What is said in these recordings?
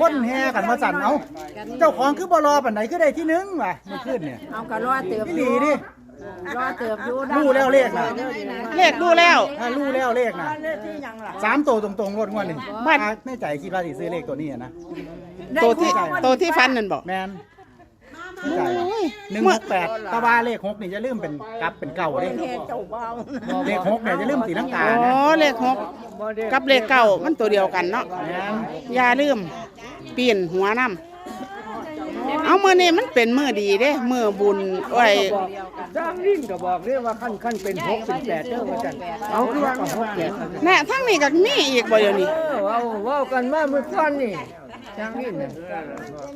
คนแห่กันมาสั่นเอาเจ้าของคือบ่รอปานไหนคือได้ที่หนึงว่ะมันขึ้นเนี่ยเอากระรอเติบพี่อหลียู่ดิรอเติบอยู่รู้แล้วเลขน่ะเลขดูแล้ว ถ้ารู้แล้วเลขน่ะเลขที่ยังล่ะสามตัวตรงๆรถงวดนี่บ้านอ่าในใจคิดว่าสิซื้อเลขตัวนี้อะนะ ตัวที่ตัวที่ฟันนั่นบอกแมน ในใจหนึ่งหกแปดตะวาเลขหกนี่จะลืมเป็นกลับเป็นเก่าเด้เฮ็ดเจ้าเบาเลขหกเนี่ยจะลืมสีลังกาอ๋นะอเลขหกกับเลขเก้ามันตัวเดียวกันเนาะแมนอย่าลืมปีนหัวน้ำเอามือนี่มันเป็นมือดีเด้มือบุญโอ้ยจ้างริ่งก็บอกเรียว่าขั้นขั้นเป็นหกเป็นแปดเด้อว่าจันเอาคือว่าหกแปดแน่ทั้งนี้ก็มีอีกบ่เดี๋ยวนี้ เออเว้าเว้ากันมาเมื่อก่อนนี่จ้างริ่งน่ะ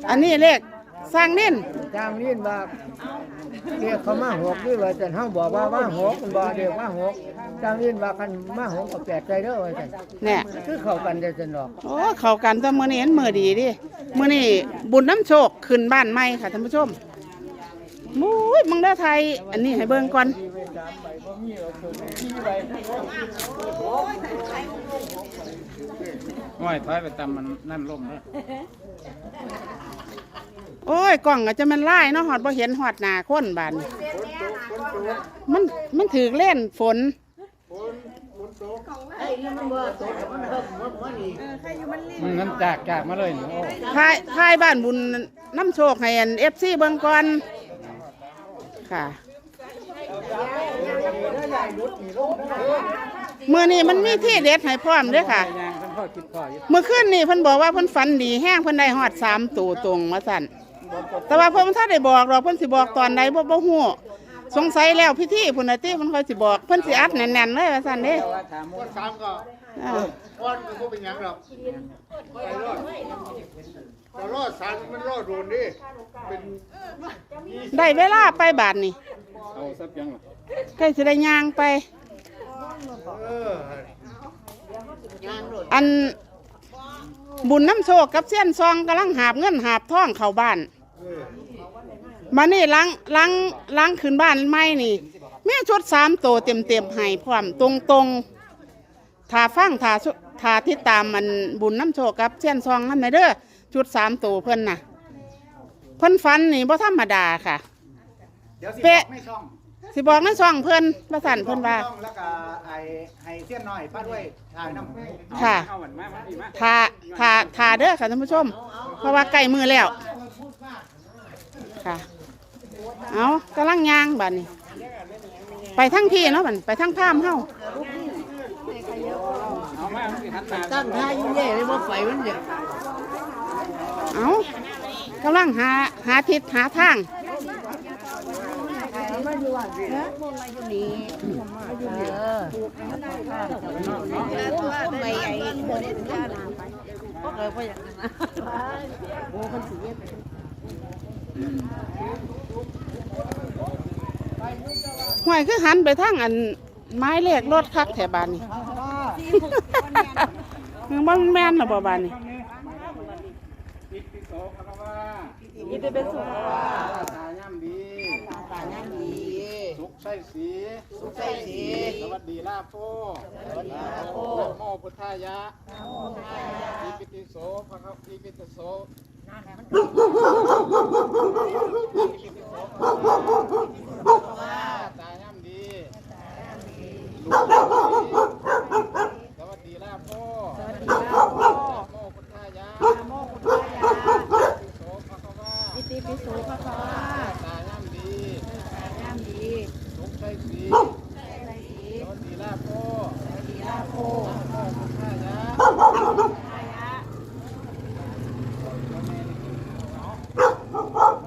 อันนี้เลข สร้างเน้นจ้างริ่งว่าเรียกเขามาหกนี่ว่าจันเฮาบอกว่าว่าหกมันบ่เรียกว่าหกจ้างริ่งว่าคันมาหกกับแปดใจเด้อว่าจันเนี่ยคือเข้ากันได้จันดอกโอ้เข้ากันแต่มือนี้เห็นมือดีดิมือนี้บุญน้ำโชคขึ้นบ้านใหม่ค่ะท่านผู้ชมมุ้ยมึงได้ไทย อันนี้ให้เบิ่งก่อนห้อยถอยไปตามมันนั่นล่มเลย โอ้ยกล่องก็จะมันไล่เนาะหอดบ่เห็นหอดหนาคนบานนี้มันมันถือเล่นฝนมันงั้นจากจากมาเลยนี่โอ้ทายทายบ้านบุญน้ำโชคให้อันเอฟซีเบิ่งก่อนค่ะมื่อนี้มันมีที่เด็ดให้พร้อมเด้วยค่ะยางทั้งพ่อคิดพ่ออยู่เมื่อคืนนี่เพิ่นบอกว่าเพิ่นฝันดีแห้งเพิ่นได้ฮอดสามตัวตรงมาสั่น แต่ว่าเพิ่นบ่ทันได้บอกหรอกเพิ่นสิบอกตอนใดบ่บ่ฮู้สงสัยแล้วพิธีพุ่นน่ะติเพิ่นค่อยสิบอกเพิ่นสิอัดแน่นๆเลยว่าซั่นเด้ว่าถามว่าสามก็อ่าก้อนก็บ่เป็นหยังหรอกไปรอดแต่รอดสามมันรอดโดนดิเป็นได้เวลาไปบาดนี่เอาซับยังล่ะใกล้สิได้ย่างไป เอออันบุญน้ำโชคกับเสี้ยนซองกำลังหาบเงินหาบทองเข้าบ้าน มานี่ล้างล้างล้างขึ้นบ้านไม่นี่แม่ชุดสามโตวเต็มเต็มๆให้พร้อมตรงตรงๆถ้าฟังถ้าสุถ้าที่ตามมันบุญน้ำโชคกับเสี้ยนซองนั่นไหนเด้อชุดสามโตวเพิ่นน่ะ เพิ่นฟันนี่บ่ธรรมดาค่ะเดี๋ยวสิบเป๊ะอกไม่ช่องสิบอกในซองเพิ่นประสันเพิ่นว่าช่องแล้วก็ไอ้ให้เสี้ยนน้อยป้าด้วยถ่ายน้ำค่ะเอาหวันมามาอีมาทาทาทาเด้อค่ะท่านผู้ชม เพราะว่าใกล้มือแล้ว ค่ะ เอากำลังย่างบัดนี้ ไปทั้งพี่เนาะบัดไปทั้งพามเฮาเอามามันสิหันตาตั้งท่าอยู่แย่เลยบ่ไฟมันเนี่ยเอากำลังหาหาทิศหาทาง ไปไอ้เดินย่าลาไปเออบ่อย่างนั้นนะโอ้คนสิเย็บห่วยคือหันไปทางอันไม้เลขรถคักแถวบ้านนี่ มันบ่แม่นหรอบ่บ้านนี่ปิดปิดโสภะว่านี่เป็นสุขตาย่ำดีตาย่างดีสุขใส่สีสุขใจสีสวัสดีลาโพสวัสดีลาโพนะโมพุทธายะอีปิติโสภะครับอีปิติโส ตาย่ำดีลูกสวัสดีลาโพสวัสดีลาโพนะโมพุทธายะนะโมพุทธายะปิติโสภะคะวา อิติปิโสภะคะวา ตาย่ำดี ตาย่างดี สุขใส่สี ใจสี สวัสดีลาโพ ดีลาโพ นะโมพุทธายะ ทายะ ไป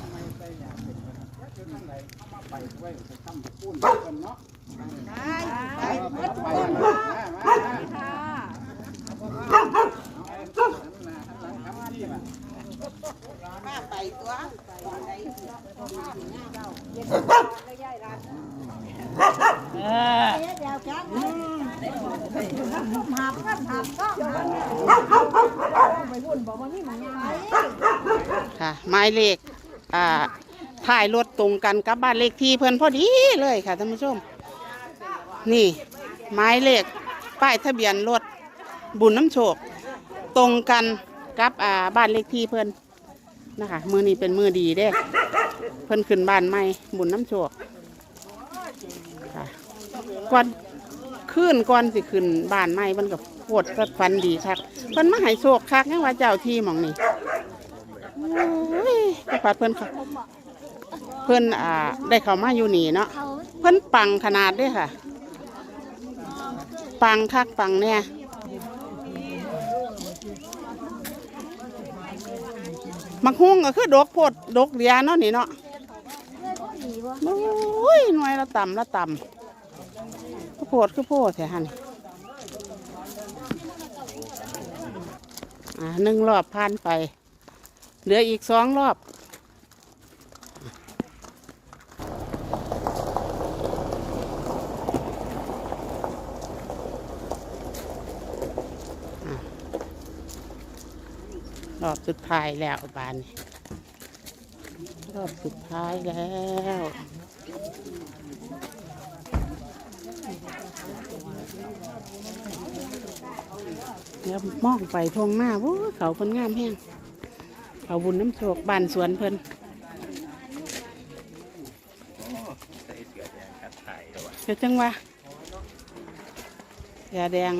ไว้ไปทำปุ้นกันเนาะ ได้ไป ไป ห มดไปทุกคนมามาค่ะป้าไปตัวค่ะหมายเลขอ่า ถ่ายรถตรงกันกับบ้านเลขที่เพิ่อนพอดีเลยค่ะท่านผู้ชม นี่หมายเลขป้ายทะเบียนรถบุญน้ำโชค ตรงกันกับอ่าบ้านเลขที่เพิ่อนนะคะมือนี้เป็นมือดีเด้ เพิ่อนขึ้นบ้านใหม่บุญน้ำโชคค่ะก่อนขึ้นก่อนสิขึ้นบ้านใหม่เพิ่นกับโคตรฟันดีคักเพิ่นมาให้โชคคักยังว่าเจ้าที่หมองนี่โอ้ยไปปัดเพิ่อนค่ะ พิ่นอ่าได้เข้ามาอยู่นี่เนาะเพิ่นปังขนาดเด้ค่ะ ปังคักปังเนี่ยมักฮุ้งก็คือดกโพดดกเดียเนาะนี่เนาะโอ้ยหน่วยละต่ำละต่ำคือโพดคือโพดแท้หันอ่าหนึ่งรอบผ่านไป เหลืออีกสองรอบ รอบสุดท้ายแล้วบานนี้รอบสุดท้ายแล้วเดี๋ยวมองไปทงหน้าวู้เขาเพิ่นงามแห้งเขาบุญน้ำโชคบ้านสวนเพิ่นเดี๋ยวจังวะยาแดง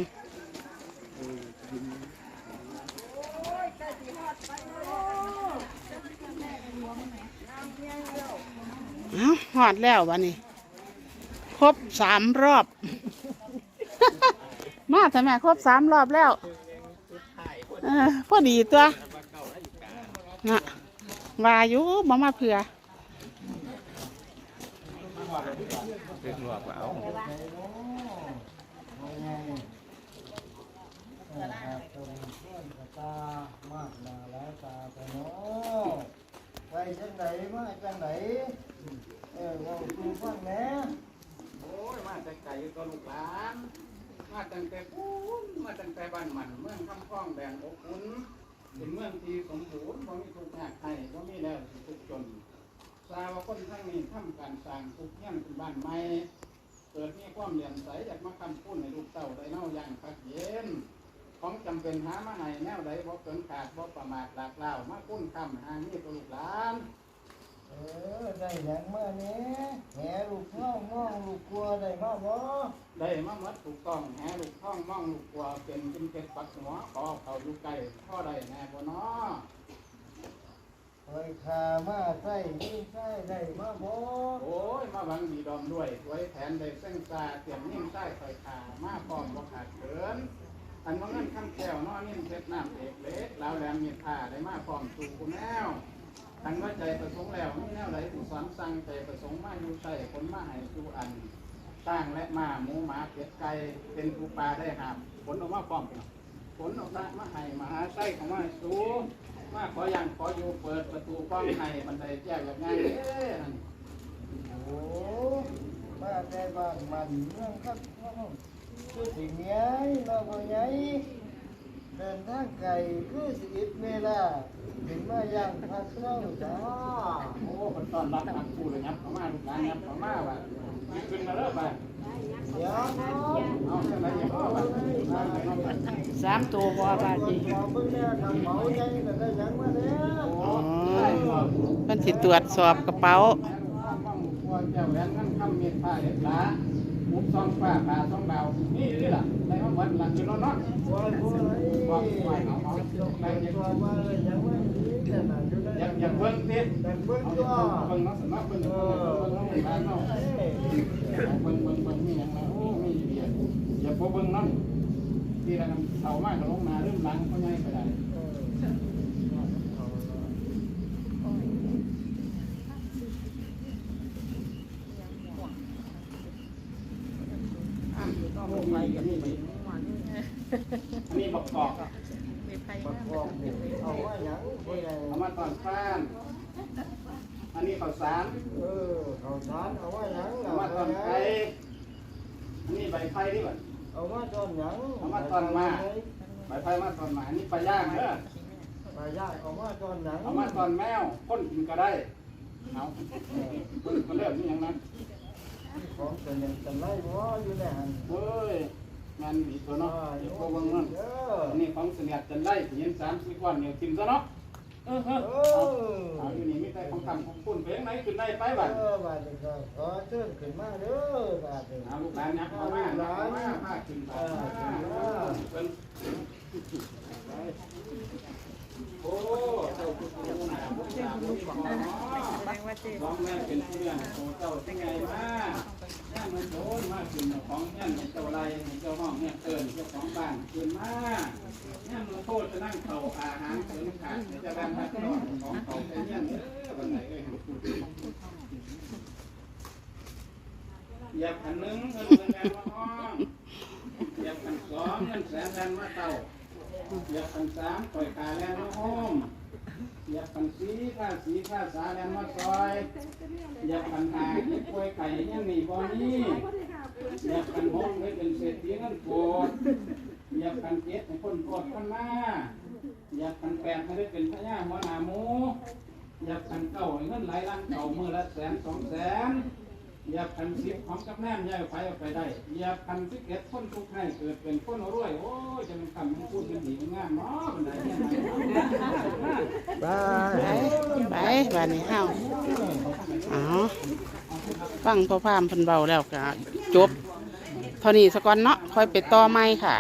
เอาหอดแล้ววันนี้ ครบสามรอบ มาทำไมครบสามรอบแล้วเออพอดีตัวนะวาอยุบ่มาเผื่อ ตามากมาแล้วตาไปเนาะไปจังไหนมาจังไหนเออเราดูฟังแหน่โอ้ยมาแต่ไก่ก็ลูกหลาน มาตั้งแต่ปูนมาตั้งแต่บ้านหมันเมืองคำคล้องแดนอบอุ่นเป็นเมืองที่สมบูรณ์บ่มีทุกข์ยากให้บ่มีแล้วทุกจนทราวคนทั้งนี้ทำการสร้างทุกเฮียเป็นบ้านใหม่เกิดมีความเหลี่ยมใสอยากมาคำพูดในลูกเต้าได้เน่าอย่างพักเย็น ของจำเป็นหามาให้แนวใดบ่เกินขาดบ่ประมาทหลากเล่าวมาคุ้นคำหานี่ตัวลูกหลานเออได้หยังมาเนี้แหลูกน้องน้องลูกกลัวได้มาบ่ได้มาหมดถูกต้องแหลูกท่องม่องลูกกัวเป็นกินเก็ดปักหัวขอเขาอยู่ไกลพ่อได้แน่บ่น้อคอยขามาใส่นี่ใส่ได้มาบ่โอ้ยมาบังดีดอมด้วยไว้แผนได้เส้นซาเตรียมนิ่มใต้คอยขามาพร้อมบ่ขาดเกิน อันว่าเงินคำแก้วเน้อนิ่มเพชรน้ำเอกเล็กลาวแหลมมีผ้าได้มาพร้อมสู่คุณแนวทันว่าใจประสงค์แล้วมีแนวไหนผู้สอนสั่งใจประสงค์มาอยู่ใส่คนมาให้สู่อันตั้งและมาหมูหมาเป็ดไก่เป็นผู้ปลาได้หามผลออกมาพร้อมกันผลออกมามาให้มหาไส้ของมาสูมาขออย่างขออยู่เปิดประตูกว้างให้บันไดแจ้งอย่างงเด้โอ้มาแต่บ้านมันเมืองครับ คือสิเมียเราบ่ใหญ่เดินทางไกลคือสิอิดเวลาถึงมาย่างพักเล่าจ้าโอ้คนตอนรับทางผู้เลยครับเขามาลูกหลานครับเขามาว่าขึ้นมาเริ่มไปเดี๋ยวเอาเท่าไหร่อย่างพ่อว่ามาไปน้องกันสามตัวพอบาทดีขอเบิ่งแน่ทำเหมาใหญ่ก็ได้หยังมาแล้วโอ้อ๋อยครับเพิ่นสิตรวจสอบกระเป๋า ผมุกซองฟ้าผ้าซองดาวนี่นี่ล่ะในห้องวันหลังคือเราเนาะโอ้ยโอ้ยว่าไหวเอาเอาไปแต่ยังตัวมาเลยยังไม่ดีแต่น่ะอยู่ได้ยังยังเบิ่งสิแต่เบิ่งเอาตัวเบิ่งเนาะสำนักเบิ่งเบิ่งเบิ่งเบิ่งเบิ่งเนาะเบิ่งเบิ่งเบิ่งมีหยังแล้วโอ้มีเบียร์อย่าพอเบิ่งนั่นที่เราเอามากก็ลงมาเริ่มหลังเขาใหญ่ไปได้ หกไปกันนี่มีบักกอกประกอบนี่เอาว่าหยังบ่ได้เอามาตอนฟ้านอันนี้ข้าวสารเออเขาทานเอาว่าหยังเอามาตอนไก่อันนี้ใบไผ่นี่บ่เอามาตอนหยังเอามาตอนมาใบไผ่มาตอนหมาอันนี้ปลาย่างเด้อปลาย่างเอามาตอนหยังเอามาตอนแมวคนกินก็ได้เอาคนก็เริ่มนี่ย่างนั้น ของเป็นอย่างกันไรบ่อยู่ในหันเฮ้ยแมันมีตัวเนาะเดี๋ยวพวกวังนั่นเอออันนี้ของเสียดจันไล่เห็นสามสิบวันเนี่ยทิมซะเนาะเออเออเอเอาอเอาอยู่นี่มีแต่ของคำของคุณเพลงไหนขึ้นได้ไปบ้านเออบาดนี้ก็ขอเชิญขึ้นมาเด้อบาดนี้เอาลูกหลานยักเข้ามายักเข้ามามาขึ้นไปเป็นโอ้เจ้าคุณผู้หนาผู้หนาผู้ของน้องแม่เป็นผู้เลี้ยงโตเจ้าเป็นไงมาย่ามันโดนมาขึ้นของย่าเจ้าไรเจ้าห้องเนี่ยเกินเจ้าของบ้านขึ้นมาย่ามันโทษจะนั่งเข่าอาหารเกินขาดจะดันทักนอนของเขาไปเนี่ยเออวันไหนเอ้ยอยากขันนึงเงินเงินแรงมาห้องอยากขันสองเงินแสนแรงมาเต่า ยากขันสามปล่อยกาแรงมาห้อมอยากขันสีข้าสีข้าสาแรงมาซอยอยากขันหาที่ป่วยไก่ยังมีบ่นี้อยากขันหกให้เป็นเศรษฐีเงินโกดอยากขันเจ็ดให้คนโกดคนมาอยากขันแปดให้ได้เป็นพญาหัวหน้าหมูอยากขันเก่าให้เงินไหลลังเก่ามือละแสนสองแสน ยากขันสิบของกับแนมย้ายไปเอาไปได้ยากขันสิบเอ็ดคนทุกข์ให้เกิดเป็นคนรวย โอ้ยจะเป็นคำมันพูดเป็นดีในงามเนาะบันไดเนี่ยไปไปบ้านนี้เฮาเอฟังพ่อพามเพิ่นเบาแล้วก็จบเท่านี้สก่อนเนาะค่อยไปต่อใหม่ค่ะ